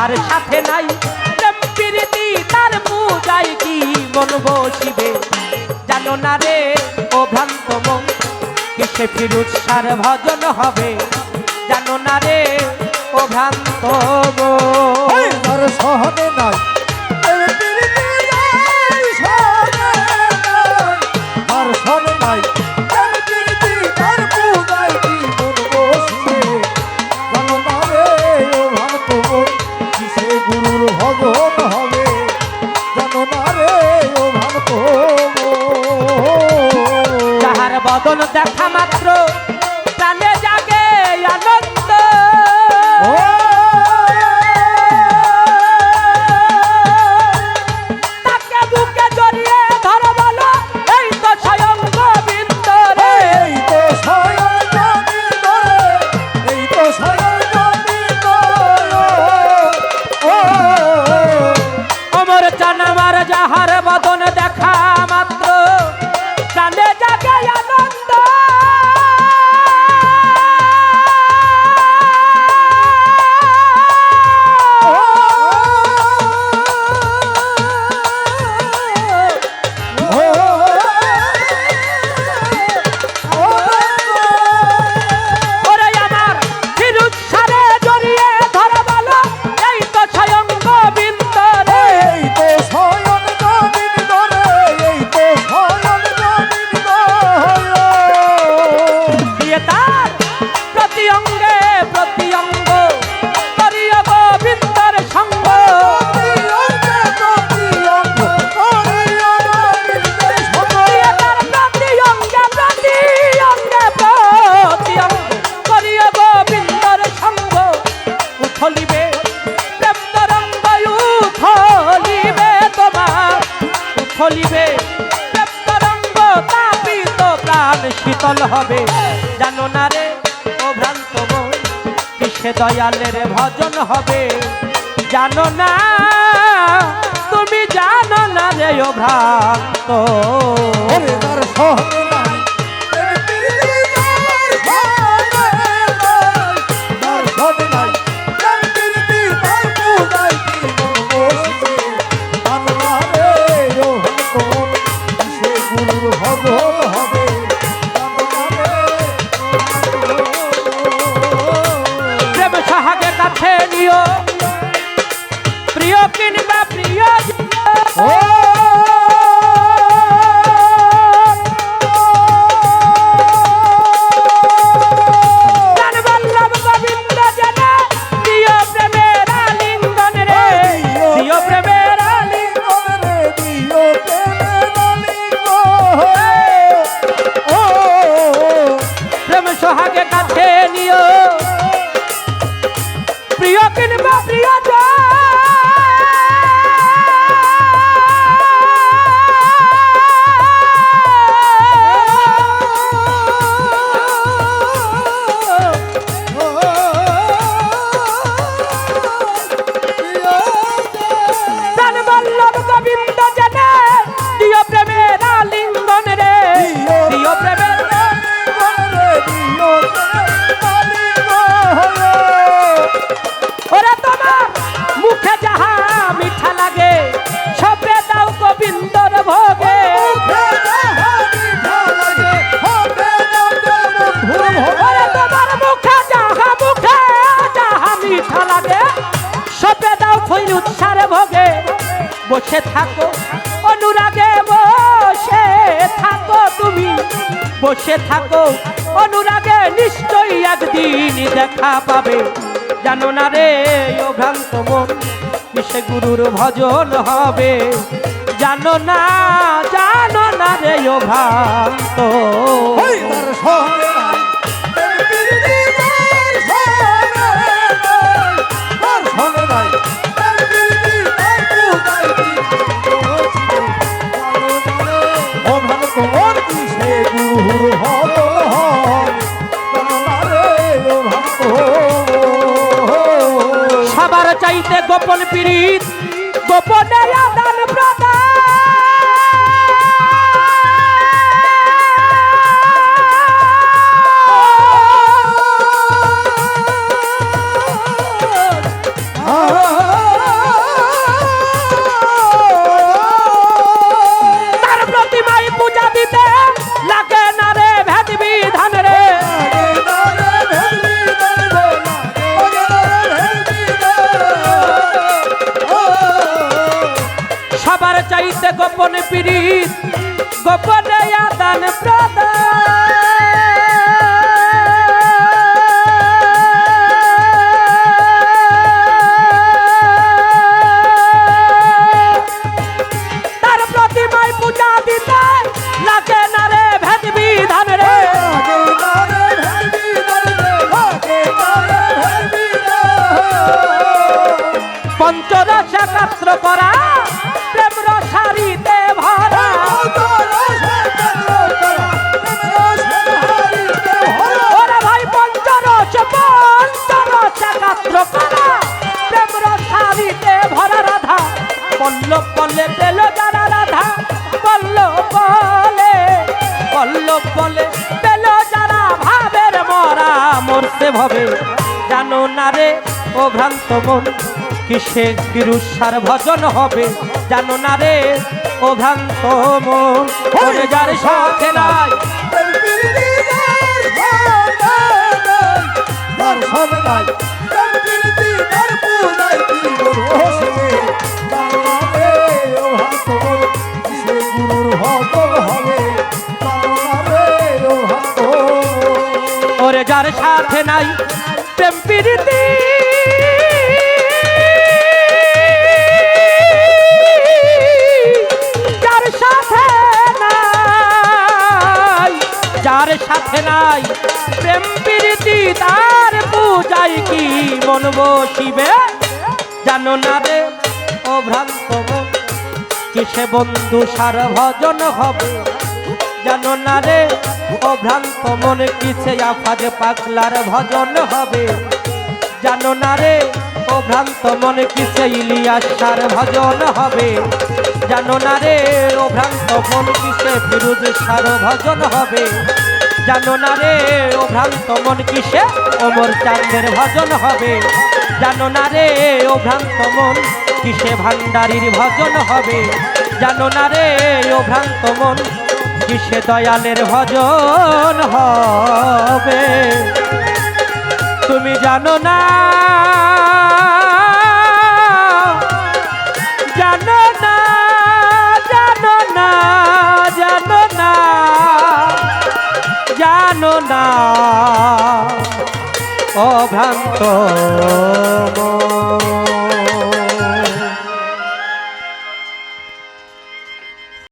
তার সাথে নাই। প্রীতি, তার পূজায় কি মন বসিবে। জানো না রে, ও ভ্রান্ত মন, কিসে ফিরুজ সার ভজন হবে? জানো না রে, ও ভ্রান্ত মন। সহনে গুরুর ভজন হবে। জানো না রে ও ভক্ত যাহার বদন দেখা যাহার বদন দেখা উথলিবে প্রেম তরঙ্গ তাপিত প্রাণ শীতল হবে। জানো না রে, ও ভ্রান্ত মন, কিসে দয়ালের ভজন হবে? জানো না, তুমি জানো না রে ও ভ্রান্ত প্রিয় কিংবা প্রিয় ও বসে থাকো, অনুরাগে বসে থাকো তুমি। বসে থাকো, অনুরাগে নিশ্চয়ই একদিন দেখা পাবে। জানো না রে, ও ভ্রান্ত মন, কিসে গুরুর ভজন হবে? জানো না জানো না রে, ও ভ্রান্ত গোপন হইতে গোপনে পিরিত গোপনে আদান প্রদান। পল্লব বলে পেল যারা ভাবের মরা মরতে ভবে। জানো না রে ও ভ্রান্ত মন কিসে কিরুষার ভজন হবে? জানো না রে ও ভ্রান্ত মন যার সাথে নাই। যার সাথে নাই প্রেম প্রীতি। যার সাথে নাই, যার সাথে নাই প্রেম প্রীতি, তার পূজাই কি মন বসিবে? জানো না রে, ও ভ্রান্ত মন কিসে বন্ধু সার ভজন হবে? জানো না রে ও ভ্রান্ত মনে কিছে আফাজ পাগলার ভজন হবে? জানো না রে ও ভ্রান্ত মনে কিছে ইলিয়াসার ভজন হবে? জানো না রে ও ভ্রান্ত মন কিসে ফিরুজ সার ভজন হবে? জানো না রে ও ভ্রান্ত মন কিসে অমর চাঁদের ভজন হবে? জানো না রে ও ভ্রান্ত মন কিসে ভান্ডারির ভজন হবে? জানো না রে ও ভ্রান্ত মন কিসে দয়ালের ভজন হবে। তুমি জানো না জানো না জানো না জানো না জানো না। অভ্রান্ত